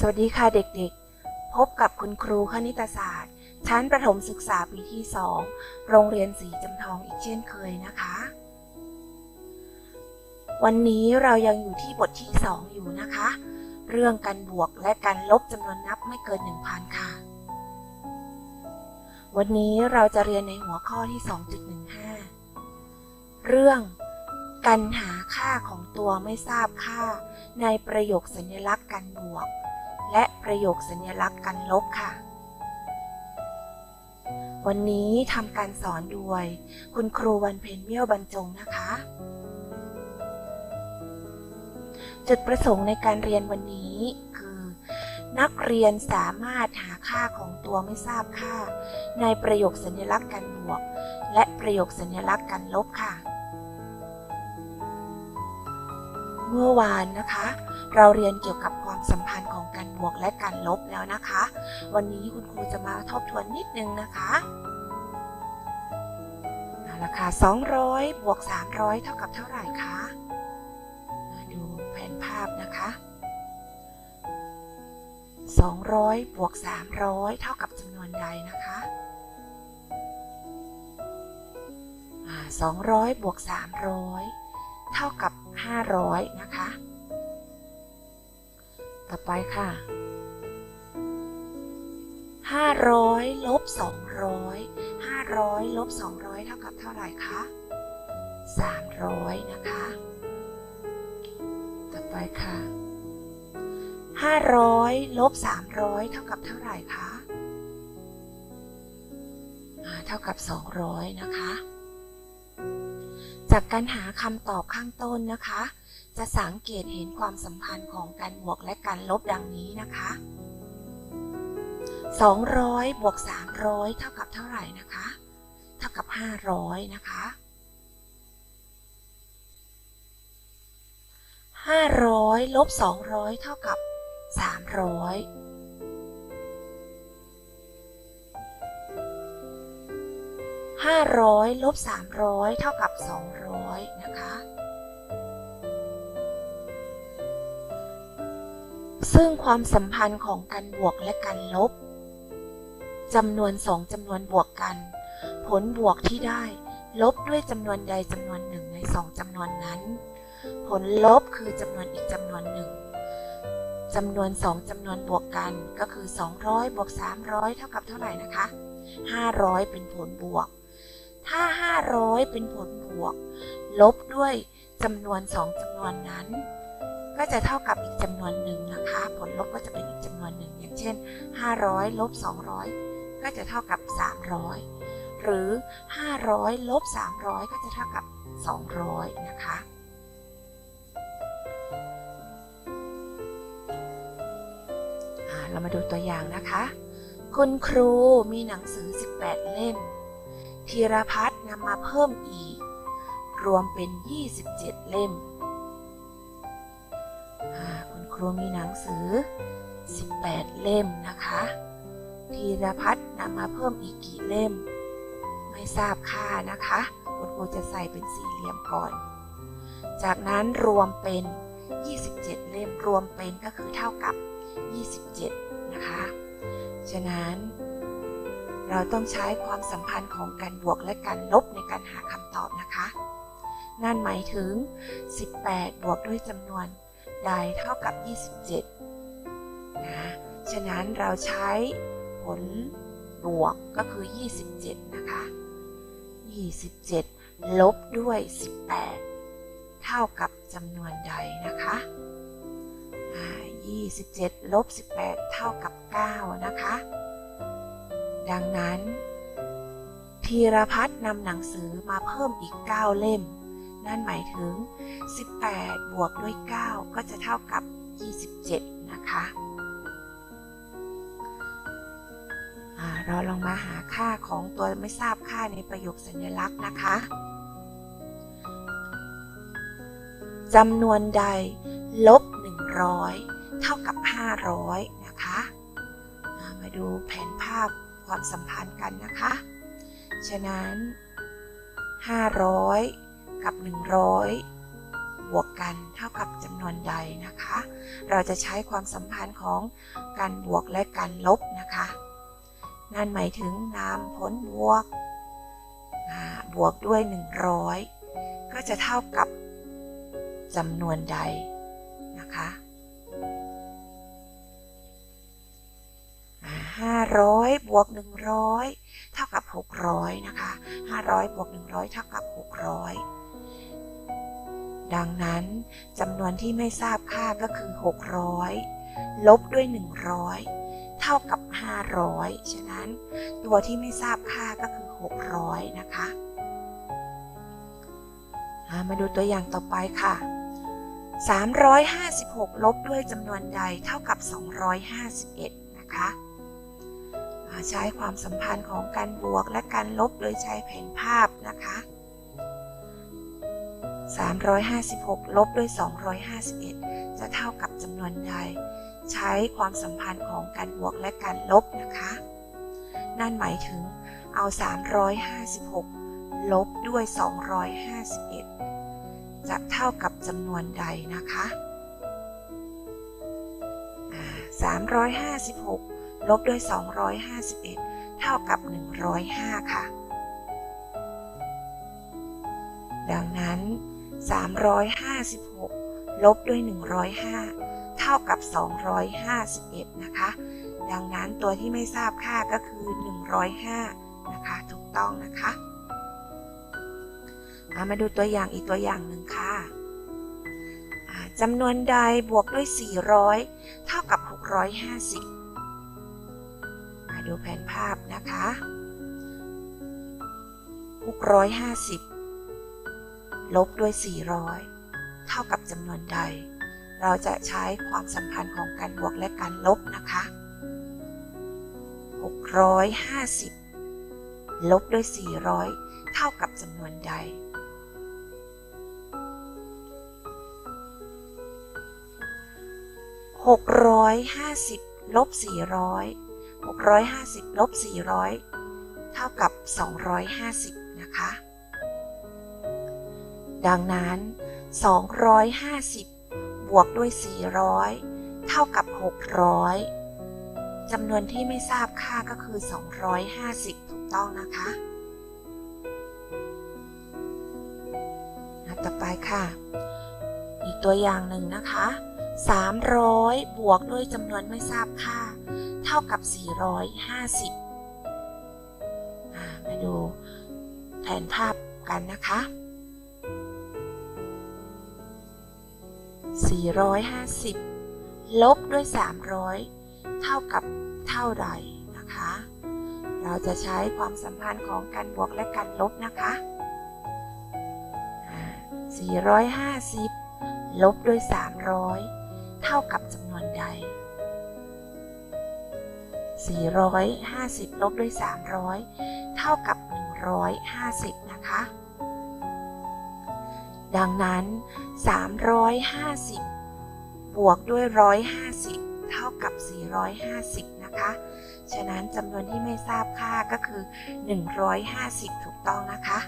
สวัสดีค่ะเด็กๆ พบกับคุณครูคณิตศาสตร์ ชั้นประถมศึกษาปีที่ 2 โรงเรียนสีจำทองอีกเช่นเคยนะคะ วันนี้เรายังอยู่ที่บทที่ 2 อยู่นะคะ เรื่องการบวกและการลบจำนวนนับไม่เกิน 1,000 ค่ะ วันนี้เราจะเรียนในหัวข้อที่ 2.15 เรื่องการหาค่าของตัวไม่ทราบค่าในประโยคสัญลักษณ์การบวก และประโยคสัญลักษณ์การลบค่ะ วันนี้ทำการสอนโดย คุณครูวันเพ็ญเมี่ยวบรรจงนะคะ จุดประสงค์ในการเรียนวันนี้คือ นักเรียนสามารถหาค่าของตัวไม่ทราบค่า ในประโยคสัญลักษณ์การบวก และประโยคสัญลักษณ์การลบค่ะ เมื่อวานนะคะ เราเรียนเกี่ยวกับความสัมพันธ์ของการบวกและการลบแล้วนะคะ วันนี้คุณครูจะมาทบทวนนิดนึงนะคะเอาค่ะ200 บวก 300 เท่ากับเท่าไหร่คะ มาดูแผนภาพนะคะ 200 บวก 300 เท่ากับจำนวนใดนะคะอ่า200 บวก 300 เท่ากับ 500 นะคะ ต่อไปค่ะ 500ลบ200 500ลบ200 เท่ากับเท่าไหร่คะ 300 นะคะ ต่อไปค่ะ 500ลบ300 เท่ากับเท่าไหร่คะเท่ากับ 200 นะคะ จากการหาคำตอบข้างต้นนะคะ จะสังเกตเห็นความสัมพันธ์ของการบวกและการลบดังนี้นะคะ 200 บวก 300 เท่ากับเท่าไหร่นะคะ เท่ากับ 500 นะคะ 500 ลบ 200 เท่ากับ 300 500ลบ300 เท่ากับ 200 นะคะ ซึ่งความสัมพันธ์ของการบวกและการลบจำนวนสองจำนวนบวกกัน ผลบวกที่ได้ ลบด้วยจำนวนใดจำนวนหนึ่งในสองจำนวนนั้น ผลลบคือจำนวนอีกจำนวนหนึ่งจำนวนสองจำนวนบวกกันก็คือ 200บวก300 เท่ากับเท่าไหร่นะคะ 500 เป็นผลบวก ถ้า 500 เป็นผลบวก ลบด้วยจำนวนสองจำนวนนั้น ก็จะเท่ากับอีกจำนวนหนึ่งนะคะ ผลลบก็จะเป็นอีกจำนวนหนึ่ง อย่างเช่น 500 ลบ 200 ก็จะเท่ากับ 300 หรือ 500 ลบ 300 ก็จะเท่ากับ 200 นะคะเรามาดูตัวอย่างนะคะ คุณครูมีหนังสือ 18 เล่ม ธีรพัฒน์นำมาเพิ่มอีก รวมเป็น 27 เล่ม คุณครูมีหนังสือ 18 เล่มนะคะธีรพัฒน์นำมาเพิ่มอีกกี่เล่ม ไม่ทราบค่านะคะ คุณครูจะใส่เป็นสี่เหลี่ยมก่อน จากนั้นรวมเป็น 27 เล่ม รวมเป็นก็คือเท่ากับ 27 นะคะ ฉะนั้น เราต้องใช้ความสัมพันธ์ของการบวกและการลบในการหาคำตอบนะคะ นั่นหมายถึง 18 บวกด้วยจำนวนใดเท่ากับ 27 นะ ฉะนั้นเราใช้ผลบวกก็คือ 27 นะคะ 27 ลบด้วย 18 เท่ากับจำนวนใดนะคะ27 ลบ 18 เท่ากับ 9 นะคะ ดังนั้นธีรพัฒน์นำหนังสือมาเพิ่มอีก 9 เล่ม นั่นหมายถึง 18 บวกด้วย 9 ก็จะเท่ากับ 27 นะคะเราลองมาหาค่าของตัวไม่ทราบค่าในประโยคสัญลักษณ์นะคะจำนวนใดลบ 100 เท่ากับ 500 นะคะ มาดูแผนภาพ ความสัมพันธ์กันนะคะ ฉะนั้น 500 กับ 100 บวกกันเท่ากับจำนวนใดนะคะ เราจะใช้ความสัมพันธ์ของการบวกและการลบนะคะ นั่นหมายถึงนามผลบวก บวกด้วย 100 ก็จะเท่ากับจำนวนใดนะคะ ห้าร้อยบวกหนึ่งร้อยเท่ากับหกร้อยนะคะห้าร้อยบวกหนึ่งร้อยเท่ากับหกร้อยดังนั้นจำนวนที่ไม่ทราบค่าก็คือหกร้อยลบด้วยหนึ่งร้อยเท่ากับห้าร้อยฉะนั้นตัวที่ไม่ทราบค่าก็คือหกร้อยนะคะ มาดูตัวอย่างต่อไปค่ะ356 ลบด้วยจำนวนใดเท่ากับ 251 นะคะ ใช้ความสัมพันธ์ของการบวกและการลบโดยใช้แผนภาพนะคะ 356 ลบด้วย 251 จะเท่ากับจำนวนใด ใช้ความสัมพันธ์ของการบวกและการลบนะคะ นั่นหมายถึงเอา 356 ลบด้วย 251 จะเท่ากับจำนวนใดนะคะอ่า356 ลบด้วย 251 เท่ากับ 105 ค่ะ ดังนั้น 356 ลบด้วย 105 เท่ากับ 251 นะคะ ดังนั้นตัวที่ไม่ทราบค่าก็คือ 105 นะคะ ถูกต้องนะคะามาดูตัวอย่างอีกตัวอย่างหนึ่งค่ะจำนวนใดบวกด้วย 400 เท่ากับ 650มา ดูแผนภาพนะคะ650 ลบด้วย 400 เท่ากับจำนวนใด เราจะใช้ความสัมพันธ์ของการบวกและการลบนะคะ 650 ลบด้วย 400 เท่ากับจำนวนใด 650 ลบ 400 650ลบ400 เท่ากับ 250 นะคะ ดังนั้น 250 บวกด้วย 400 เท่ากับ 600จำนวนที่ไม่ทราบค่าก็คือ 250 ถูกต้องนะคะต่อไปค่ะ อีกตัวอย่างหนึ่งนะคะ 300 บวกด้วยจำนวนไม่ทราบค่า เท่ากับ 450 มาดูแผนภาพกันนะคะ 450 ลบด้วย 300 เท่ากับเท่าใดนะคะ เราจะใช้ความสัมพันธ์ของการบวกและการลบนะคะ 450 ลบด้วย 300 เท่ากับจ 450 ลบด้วย 300 เท่ากับ 150 นะคะ ดังนั้น 350 บวกด้วย 150 เท่ากับ 450 นะคะ ฉะนั้นจำนวนที่ไม่ทราบค่าก็คือ 150 ถูกต้องนะคะ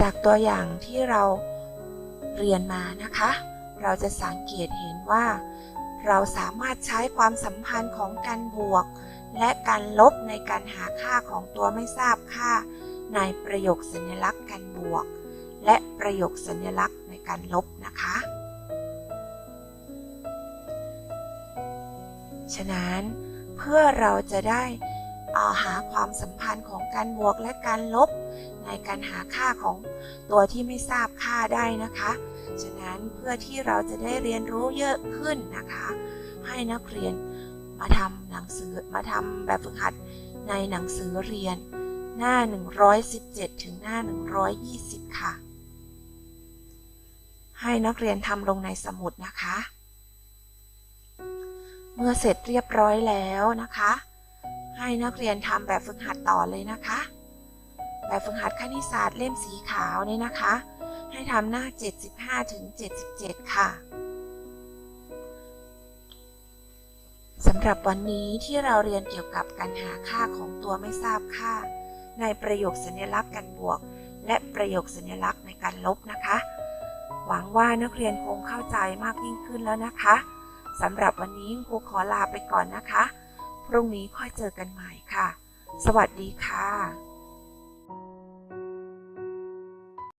จากตัวอย่างที่เราเรียนมานะคะ เราจะสังเกตเห็นว่า เราสามารถใช้ความสัมพันธ์ของการบวก และการลบในการหาค่าของตัวไม่ทราบค่า ในประโยคสัญลักษณ์การบวก และประโยคสัญลักษณ์ในการลบนะคะ ฉะนั้นเพื่อเราจะได้ หาความสัมพันธ์ของการบวกและการลบ ในการหาค่าของตัวที่ไม่ทราบค่าได้นะคะ ฉะนั้นเพื่อที่เราจะได้เรียนรู้เยอะขึ้นนะคะ ให้นักเรียนมาทำหนังสือมาทำแบบฝึกหัดในหนังสือเรียน หน้า 117 ถึงหน้า 120 ค่ะ ให้นักเรียนทำลงในสมุดนะคะ เมื่อเสร็จเรียบร้อยแล้วนะคะ ให้นักเรียนทำแบบฝึกหัดต่อเลยนะคะ แบบฝึกหัดคณิตศาสตร์เล่มสีขาวนี่นะคะ ให้ทำหน้า 75ถึง77 ค่ะสำหรับวันนี้ที่เราเรียนเกี่ยวกับการหาค่าของตัวไม่ทราบค่า ในประโยคสัญลักษณ์การบวก และประโยคสัญลักษณ์ในการลบนะคะ หวังว่านักเรียนคงเข้าใจมากยิ่งขึ้นแล้วนะคะสำหรับวันนี้ครูขอลาไปก่อนนะคะ พรุ่งนี้ค่อยเจอกันใหม่ค่ะ สวัสดีค่ะ